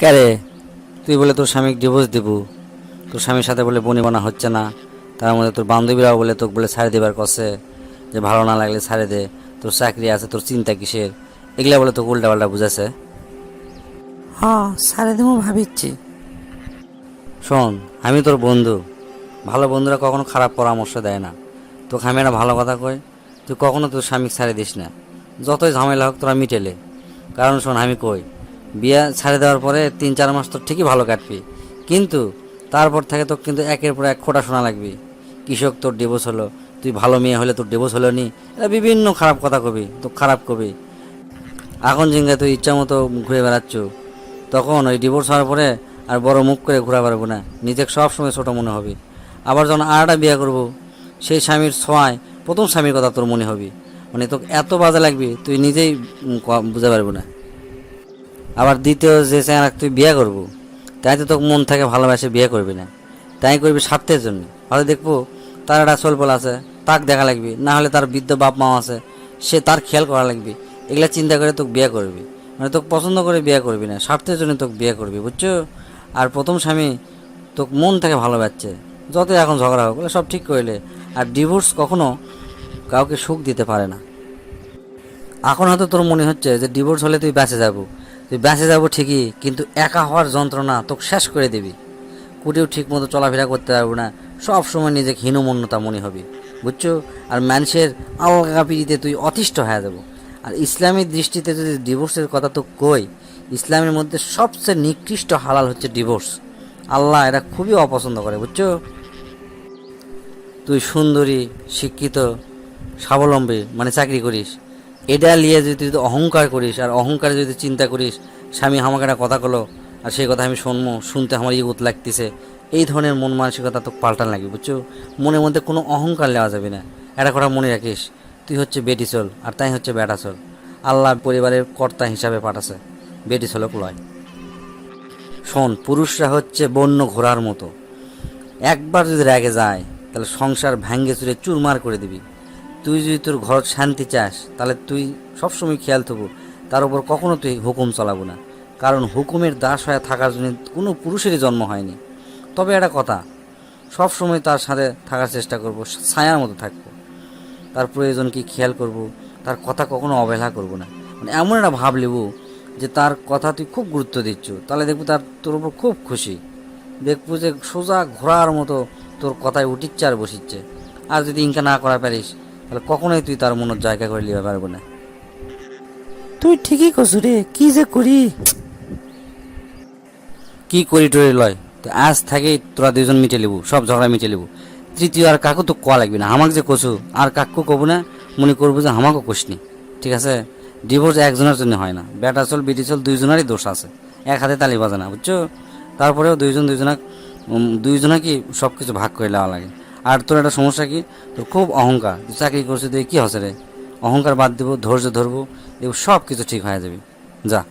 ক্যারে তুই বলে তোর স্বামীকে ডিভোর্স দিব। তোর স্বামীর সাথে বলে বনি বানা হচ্ছে না। তার মধ্যে তোর বান্ধবীরাও বলে তোকে বলে ছাড়ে দেবার কষে যে ভালো না লাগলে ছাড়ে দে। তোর চাকরি আছে তোর চিন্তা কিসের? এগুলা বলে তোকে উল্টা পাল্টা বুঝাছে হ সারে দেবো ভাবিচ্ছি। শোন আমি তোর বন্ধু। ভালো বন্ধুরা কখনো খারাপ পরামর্শ দেয় না। তোকে আমি একটা ভালো কথা কই তুই কখনো তোর স্বামীকে ছাড়ে দিস না। যতই ঝামেলা হোক তোরা মিটেলে। কারণ শোন আমি কই বিয়ে ছাড়ে দেওয়ার পরে তিন চার মাস তোর ঠিকই ভালো কাটবি। কিন্তু তারপর থেকে তো কিন্তু একের পর এক খোটা শোনা লাগবি। কৃষক, তোর ডিভোর্স হলো, তুই ভালো মেয়ে হলে তোর ডিভোর্স হলো নি, এটা বিভিন্ন খারাপ কথা কবি, তো খারাপ কবি। এখন জিঙ্গা তুই ইচ্ছা মতো ঘুরে বেড়াচ্ছ, তখন ওই ডিভোর্স হওয়ার পরে আর বড় মুখ করে ঘোরা পারব না, নিজেকে সবসময় ছোটো মনে হবে। আবার যখন আরেকটা বিয়ে করব, সেই স্বামীর ছোঁয়ায় প্রথম স্বামীর কথা তোর মনে হবে। মানে তোকে এত বাজে লাগবে, তুই নিজেই বুঝতে পারব না। আবার দ্বিতীয় যে চেহারা তুই বিয়ে করব তাই তো তোকে মন থেকে ভালোবাসে বিয়ে করবি না। তাই করবি স্বার্থের জন্য। হয়তো দেখব তার একটা সলপল আছে, তাক দেখা লাগবে, না হলে তার বৃদ্ধ বাপ মা আছে, সে তার খেয়াল করা লাগবে। এগুলা চিন্তা করে তোকে বিয়ে করবি। মানে তোকে পছন্দ করে বিয়ে করবি না, স্বার্থের জন্য তোকে বিয়ে করবি, বুঝছ? আর প্রথম স্বামী তোকে মন থেকে ভালোবাসছে। যতই এখন ঝগড়া হোক সব ঠিক করলে আর ডিভোর্স কখনো কাউকে সুখ দিতে পারে না। এখন হয়তো তোর মনে হচ্ছে যে ডিভোর্স হলে তুই বেঁচে যাব। তুই বেঁচে যাব ঠিকই, কিন্তু একা হওয়ার যন্ত্রণা তোকে শেষ করে দিবি। কুটিও ঠিক মতো চলাফেরা করতে পারব না, সব সময় নিজেকে হীনমন্যতা মনে হবে, বুঝছ? আর মানুষের আলগা পিড়িতে তুই অতিষ্ঠ হয়ে যাব। আর ইসলামের দৃষ্টিতে যদি ডিভোর্সের কথা তো কই, ইসলামের মধ্যে সবচেয়ে নিকৃষ্ট হালাল হচ্ছে ডিভোর্স আল্লাহ এটা খুবই অপছন্দ করে, বুঝছ? তুই সুন্দরী, শিক্ষিত, স্বাবলম্বী মানে চাকরি করিস এটা নিয়ে যদি তুই অহংকার করিস আর অহংকারে যদি চিন্তা করিস, স্বামী আমাকে একটা কথা কলো আর সেই কথা আমি শুনব, শুনতে আমার ইগুত লাগতেছে। এই ধরনের মন মানসিকতা তো পাল্টান লাগবে, বুঝছ? মনের মধ্যে কোনো অহংকার নেওয়া যাবে না। একটা কথা মনে রাখিস, তুই হচ্ছে বেটি চল আর তাই হচ্ছে বেটা চল। আল্লাহ পরিবারের কর্তা হিসাবে পাঠাছে, বেটি চলক লয় শোন, পুরুষরা হচ্ছে বন্য ঘোড়ার মতো। একবার যদি রেগে যায়, তাহলে সংসার ভেঙ্গে চুরে চুরমার করে দিবি। তুই যদি তোর ঘর শান্তি চাস, তাহলে তুই সবসময় খেয়াল থাকব, তার উপর কখনো তুই হুকুম চালাবো না। কারণ হুকুমের দাস হয়ে থাকার জন্য কোনো পুরুষেরই জন্ম হয়নি। তবে একটা কথা সব সময় তার সাথে থাকার চেষ্টা করব, ছায়ার মতো থাকব। তার প্রয়োজন কি খেয়াল করব, তার কথা কখনো অবহেলা করব না। মানে এমন একটা ভাব নেব যে তার কথা তুই খুব গুরুত্ব দিচ্ছ, তাহলে দেখব তার, তোর উপর খুব খুশি। দেখব যে সোজা ঘোরার মতো তোর কথায় উঠিচ্ছে আর বসিচ্ছে। আর যদি ইনকা না করা পারিস তাহলে কখনোই তুই তার মনের জায়গা করে নিতে পারব না। তুই ঠিকই কছু রে কি যে করি? কি করি টরি লয়? তো আজ থেকে তোরা দুজন মিটে লিবু সব ঝগড়া মিটে লিবু। তৃতীয় আর কাকু তো কোয়া লাগবে না আমাকে যে কছু আর কাকু কবু না মনে করব যে আমাকে কষনি ঠিক আছে? ডিভোর্স একজনের জন্য হয় না বেটা চল বিটি চল দুইজনেরই দোষ আছে। এক হাতে তালি বাজে না বুঝছ? তারপরেও দুইজন দুইজনা দুইজনা কি সব কিছু ভাগ করে নেওয়া লাগে। আর তোর একটা সমস্যা কি? তোর খুব অহংকার। চাকরি করছিস তুই কী হসে রে? অহংকার বাদ দেবো, ধৈর্য ধরবো এগুলো সব কিছু ঠিক হয়ে যাবে। যা।